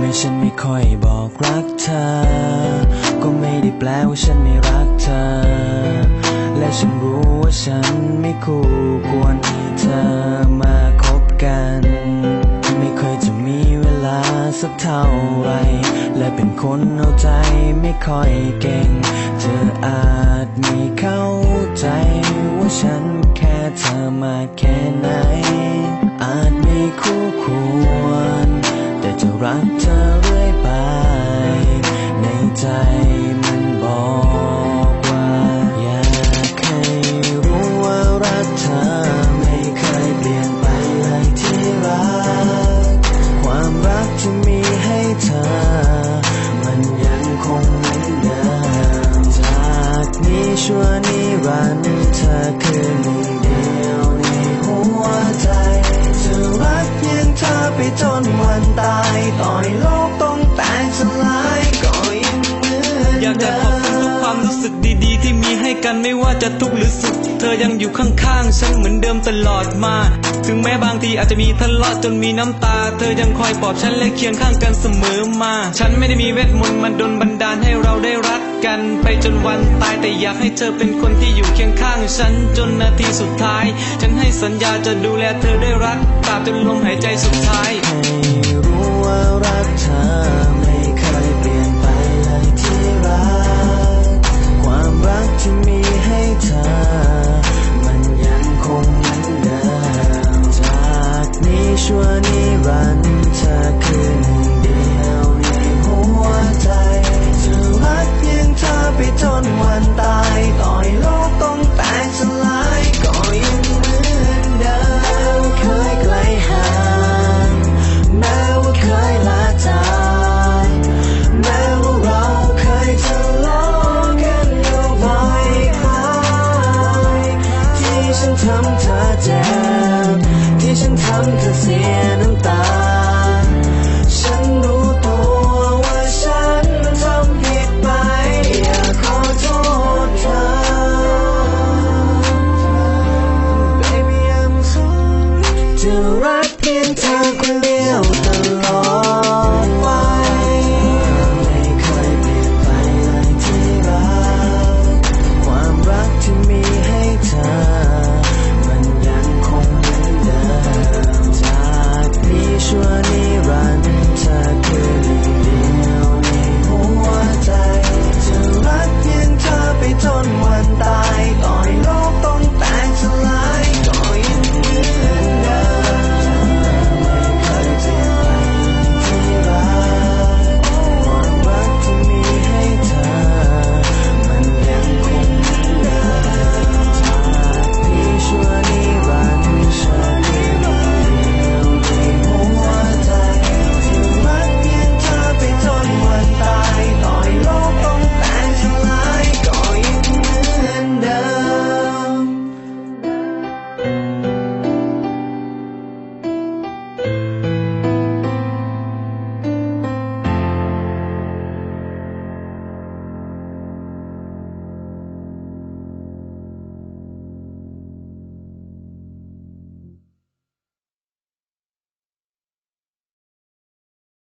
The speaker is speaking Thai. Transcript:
ม่ฉันไม่ค่อยบอกรักเธอ ก็ไม่ได้แปลว่าฉันไม่รักเธอ และฉันรู้ว่าฉันไม่คู่ควรเธอมาคบกัน ไม่เคยจะมีเวลาสักเท่าไร และเป็นคนเอาใจไม่ค่อยเก่ง เธออาจไม่เข้าใจว่าฉันแค่เธอมาแค่ไหน อาจไม่คู่ควร แต่จะรักเธอ บอกว่า อยากให้รู้ว่ารักเธอไม่เคยเปลี่ยนไปเลยที่รัก ความรักที่มีให้เธอ มันยังคงเหมือนเดิมจากนี้ชั่วนิรันดร์ กันไม่ว่าจะทุกข์หรือสุข เธอยังอยู่ข้างๆ ฉันเหมือนเดิมตลอดมา ถึงแม้บางทีอาจจะมีทะเลาะจนมีน้ำตา เธอยังคอยปลอบฉันและเคียงข้างกันเสมอมา ฉันไม่ได้มีเวทมนต์มาดลบันดาลให้เราได้รักกันไปจนวันตายแต่อยากให้เธอเป็นคนที่อยู่เคียงข้างฉันจนนาทีสุดท้าย ฉันให้สัญญาจะดูแลเธอได้รักตราบจนลมหายใจสุดท้ายให้รู้ว่ารักเธอ ชั่วนิรันดร์เธอคือหนึ่งเดียวในหัวใจจะรักเพียงเธอไปจนวันตายต่อให้โลกต้องแตกสลายก็ยังเหมือนเดิมเคยไกลห่างแม้ว่าเคยลาจากแม้ว่าเราเคยทะเลาะกันอยู่บ่อยครั้งที่ฉันทำเธอเจ็บ ที่ฉันทำเธอเสียน้ำตา